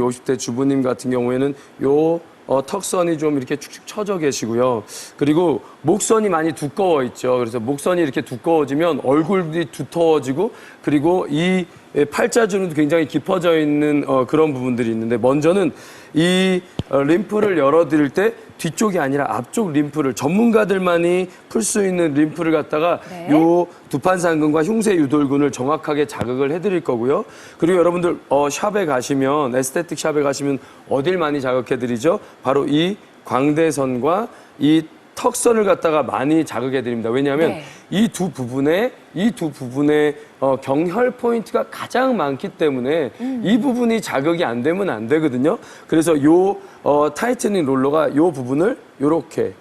50대 주부님 같은 경우에는 요 어, 턱선이 좀 이렇게 축축 처져 계시고요. 그리고 목선이 많이 두꺼워 있죠. 그래서 목선이 이렇게 두꺼워지면 얼굴이 두터워지고 그리고 이 팔자주름도 굉장히 깊어져 있는 어, 그런 부분들이 있는데 먼저는 이 어, 림프를 열어드릴 때 뒤쪽이 아니라 앞쪽 림프를 전문가들만이 풀 수 있는 림프를 갖다가 네. 요 두판상근과 흉쇄 유돌근을 정확하게 자극을 해드릴 거고요. 그리고 여러분들 어, 샵에 가시면 에스테틱 샵에 가시면 어딜 많이 자극해드리죠? 바로 이 광대선과 이 턱선을 갖다가 많이 자극해 드립니다. 왜냐하면 네. 이두 부분에 이 두 부분에 어, 경혈 포인트가 가장 많기 때문에 이 부분이 자극이 안 되면 안 되거든요. 그래서 요 어, 타이트닝 롤러가 요 부분을 요렇게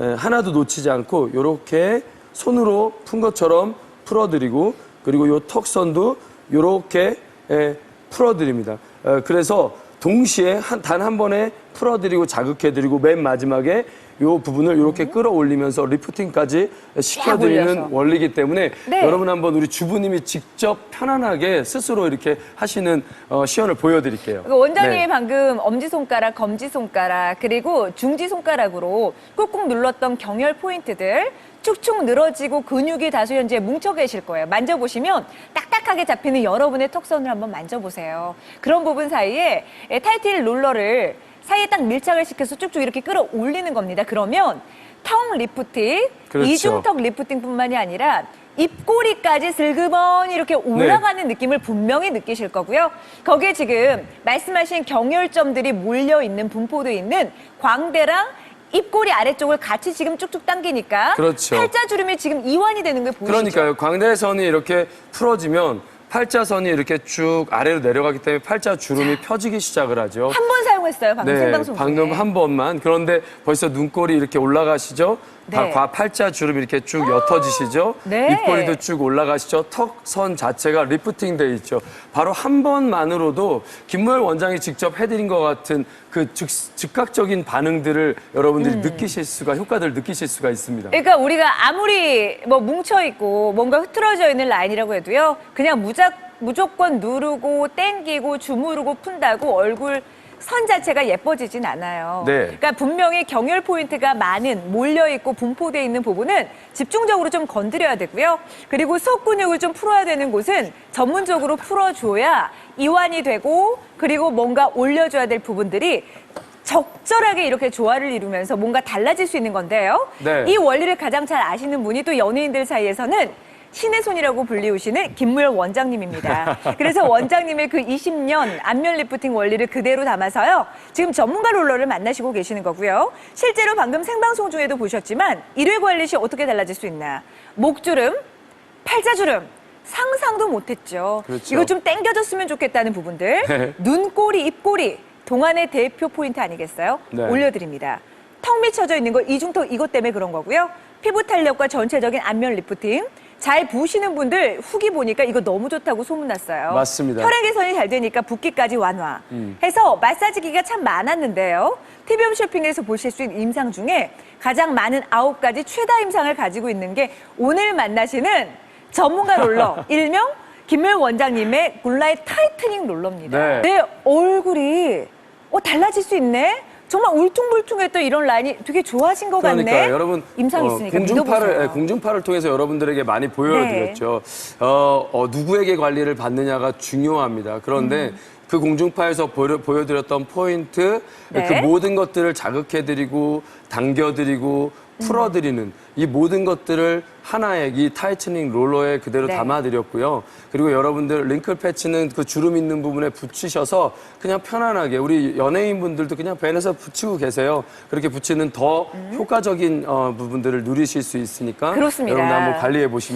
예, 하나도 놓치지 않고 요렇게 손으로 푼 것처럼 풀어드리고 그리고 요 턱선도 요렇게 예, 풀어드립니다. 어, 그래서 동시에 단 한 번에 풀어드리고 자극해드리고 맨 마지막에 요 부분을 이렇게 끌어올리면서 리프팅까지 시켜드리는 올려서. 원리이기 때문에 네. 여러분 한번 우리 주부님이 직접 편안하게 스스로 이렇게 하시는 어, 시연을 보여드릴게요. 그 원장님이 네. 방금 엄지손가락, 검지손가락, 그리고 중지손가락으로 꾹꾹 눌렀던 경혈 포인트들 축축 늘어지고 근육이 다소 현재 뭉쳐 계실 거예요. 만져보시면 딱딱하게 잡히는 여러분의 턱선을 한번 만져보세요. 그런 부분 사이에 예, 타이틀 롤러를 사이에 딱 밀착을 시켜서 쭉쭉 이렇게 끌어올리는 겁니다. 그러면 턱 리프팅, 그렇죠. 이중턱 리프팅뿐만이 아니라 입꼬리까지 슬그머니 이렇게 올라가는 느낌을 분명히 느끼실 거고요. 거기에 지금 말씀하신 경혈점들이 몰려 있는 분포돼 있는 광대랑 입꼬리 아래쪽을 같이 지금 쭉쭉 당기니까 그렇죠. 팔자주름이 지금 이완이 되는 걸 보이시죠? 그러니까요. 광대선이 이렇게 풀어지면 팔자선이 이렇게 쭉 아래로 내려가기 때문에 팔자 주름이 펴지기 시작을 하죠. 한 번 사용했어요 방금 생방송 중에. 방금 한 번만. 그런데 벌써 눈꼬리 이렇게 올라가시죠? 다 네. 과 팔자 주름 이렇게 쭉 옅어지시죠? 네. 입꼬리도 쭉 올라가시죠? 턱선 자체가 리프팅 돼 있죠. 바로 한 번만으로도 김무열 원장이 직접 해드린 것 같은 그 즉, 즉각적인 반응들을 여러분들이 음. 느끼실 수가, 효과들을 느끼실 수가 있습니다. 그러니까 우리가 아무리 뭐 뭉쳐 있고 뭔가 흐트러져 있는 라인이라고 해도요. 그냥 무작, 무조건 누르고 땡기고 주무르고 푼다고 얼굴 선 자체가 예뻐지진 않아요. 네. 그러니까 분명히 경혈 포인트가 많은 몰려 있고 분포돼 있는 부분은 집중적으로 좀 건드려야 되고요. 그리고 속 근육을 좀 풀어야 되는 곳은 전문적으로 풀어줘야 이완이 되고 그리고 뭔가 올려줘야 될 부분들이 적절하게 이렇게 조화를 이루면서 뭔가 달라질 수 있는 건데요. 네. 이 원리를 가장 잘 아시는 분이 또 연예인들 사이에서는 신의 손이라고 불리우시는 김무열 원장님입니다. 그래서 원장님의 그 20년 안면 리프팅 원리를 그대로 담아서요. 지금 전문가 롤러를 만나시고 계시는 거고요. 실제로 방금 생방송 중에도 보셨지만 일회 관리 시 어떻게 달라질 수 있나? 목주름, 팔자주름 상상도 못했죠. 그렇죠. 이거 좀 땡겨졌으면 좋겠다는 부분들. 네. 눈꼬리, 입꼬리 동안의 대표 포인트 아니겠어요? 네. 올려드립니다. 턱 밑 쳐져 있는 거 이중턱 이것 때문에 그런 거고요. 피부 탄력과 전체적인 안면 리프팅. 잘 부으시는 분들 후기 보니까 이거 너무 좋다고 소문났어요. 맞습니다. 음. 혈액 개선이 잘 되니까 붓기까지 완화. 해서 마사지기가 참 많았는데요. TV홈 쇼핑에서 보실 수 있는 임상 중에 가장 많은 아홉 가지 최다 임상을 가지고 있는 게 오늘 만나시는 전문가 롤러 일명 김물 원장님의 굴라의 타이트닝 롤러입니다. 네. 내 얼굴이 어, 달라질 수 있네. 정말 울퉁불퉁했던 이런 라인이 되게 좋아진 것 같네. 그러니까 여러분 임상 어, 있으니까 공중파를 믿어보세요. 예, 공중파를 통해서 여러분들에게 많이 보여드렸죠. 어, 어, 누구에게 관리를 받느냐가 중요합니다. 그런데 그 공중파에서 보여, 보여드렸던 포인트 네. 그 모든 것들을 자극해드리고 당겨드리고 풀어드리는 이 모든 것들을 하나의 이 타이트닝 롤러에 그대로 네. 담아드렸고요. 그리고 여러분들 링클 패치는 그 주름 있는 부분에 붙이셔서 그냥 편안하게 우리 연예인분들도 그냥 벤에서 붙이고 계세요. 그렇게 붙이는 더 효과적인 어, 부분들을 누리실 수 있으니까 그렇습니다. 여러분들 한번 관리해 보시면